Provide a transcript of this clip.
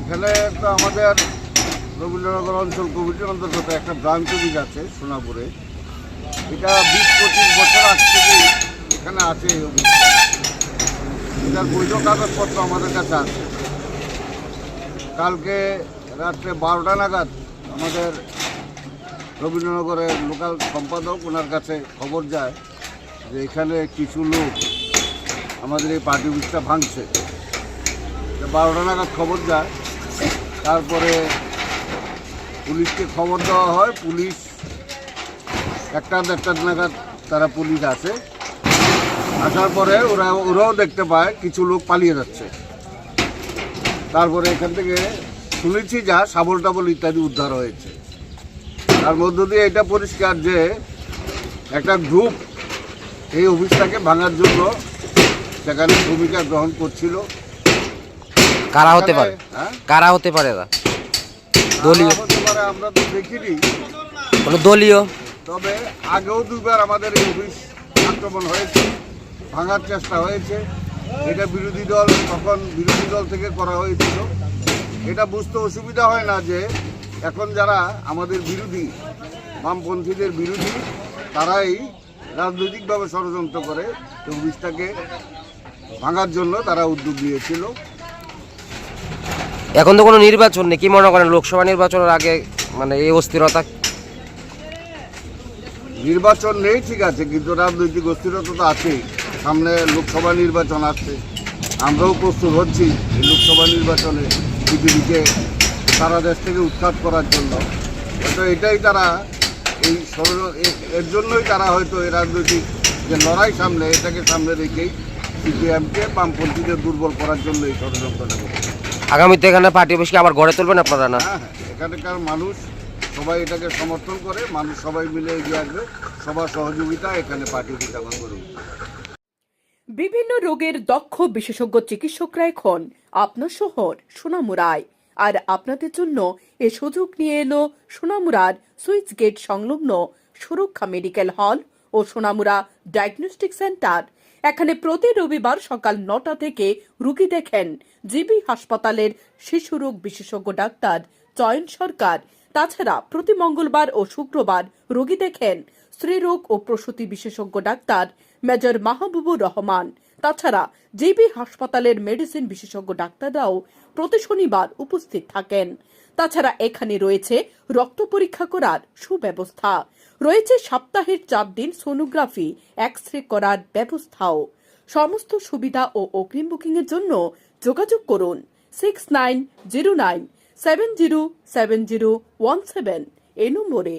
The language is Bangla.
এখানে তো আমাদের রবীন্দ্রনগর অঞ্চল কমিটির অন্তর্গত একটা ব্রাঞ্চ অফিস আছে সোনাপুরে। এটা বিশ পঁচিশ বছর আগ থেকেই এখানে আছে এটার বৈধ কাগজপত্র আমাদের কাছে আছে। কালকে রাত্রে বারোটা নাগাদ আমাদের রবীন্দ্রনগরের লোকাল সম্পাদক, ওনার কাছে খবর যায় যে এখানে কিছু লোক আমাদের এই পার্টি অফিসটা ভাঙছে। বারোটা নাগাদ খবর যায়। তারপরে পুলিশকে খবর দেওয়া হয়, পুলিশ একটা দেড়টা নাগাদ তারা পুলিশ আসে। আসার পরে ওরা ওরাও দেখতে পায়, কিছু লোক পালিয়ে যাচ্ছে। তারপরে এখান থেকে শুনেছি যা সাবল টাবল ইত্যাদি উদ্ধার হয়েছে। তার মধ্য দিয়ে এটা পরিষ্কার যে একটা গ্রুপ এই অফিসটাকে ভাঙার জন্য সেখানে ভূমিকা গ্রহণ করছিল। কারা হতে পারে? হ্যাঁ? কারা হতে পারে দলীয়। হতে পারে আমরা তো দেখিনি। কোনো দলীয়? তবে আগেও দুবার আমাদের এই অফিস আক্রমণ হয়েছে ভাঙার চেষ্টা হয়েছে। এটা বিরোধী দল তখন বিরোধী দল থেকে করা হয়েছিল। এটা বুঝতে অসুবিধা হয় না যে এখন যারা আমাদের বিরোধী বামপন্থীদের বিরোধী তারাই রাজনৈতিকভাবে ষড়যন্ত্র করে। চব্বিশটাকে ভাঙার জন্য তারা উদ্যোগ নিয়েছিল। এখন তো কোনো নির্বাচন নেই কি মনে করেন লোকসভা নির্বাচনের আগে মানে এই অস্থিরতা? নির্বাচন নেই ঠিক আছে কিন্তু রাজনৈতিক অস্থিরতা তো আছেই। সামনে লোকসভা নির্বাচন আসছে। আমরাও প্রস্তুত হচ্ছি এই লোকসভা নির্বাচনে পৃথিবীকে সারা দেশ থেকে উৎখাত করার জন্য। হয়তো এটাই তারা এই এর জন্যই তারা হয়তো এই রাজনৈতিক যে লড়াই সামনে এটাকে সামনে রেখেই সিপিএমকে বামপন্থীদের দুর্বল করার জন্য এই ষড়যন্ত্রটা করছে। আগামীতে এখানে পার্টি অফিসকে আবার গড়ে তুলবেন আপনারা না? হ্যাঁ হ্যাঁ এখানকার মানুষ সবাই এটাকে সমর্থন করে মানুষ সবাই মিলে এগিয়ে আসবে। সবার সহযোগিতা এখানে পার্টি বিদ্যমান করে বিভিন্ন রোগের দক্ষ বিশেষজ্ঞ চিকিৎসকরা এখন আপনার শহর সোনামুড়ায় আর আপনাদের জন্য এ সুযোগ নিয়ে এলো সোনামুড়ার সুইচ গেট সংলগ্ন সুরক্ষা মেডিকেল হল ও সোনামুড়া ডায়াগনস্টিক সেন্টার। এখানে প্রতি রবিবার সকাল নটা থেকে রুগী দেখেন জিবি হাসপাতালের শিশুরোগ বিশেষজ্ঞ ডাক্তার চয়ন সরকার। তাছাড়া প্রতি মঙ্গলবার ও শুক্রবার রোগী দেখেন স্ত্রীরোগ ও প্রসূতি বিশেষজ্ঞ ডাক্তার মেজর মাহবুবুর রহমান। তাছাড়া জিবি হাসপাতালের মেডিসিন বিশেষজ্ঞ ডাক্তাররাও প্রতি শনিবার উপস্থিত থাকেন। তাছাড়া এখানে রয়েছে রক্ত পরীক্ষা করার সুব্যবস্থা। রয়েছে সপ্তাহের চার দিন সোনোগ্রাফি এক্স রে করার ব্যবস্থাও। সমস্ত সুবিধা ও অগ্রিম বুকিং এর জন্য যোগাযোগ করুন six nine zero nine seven zero seven zero one seven. এই নম্বরে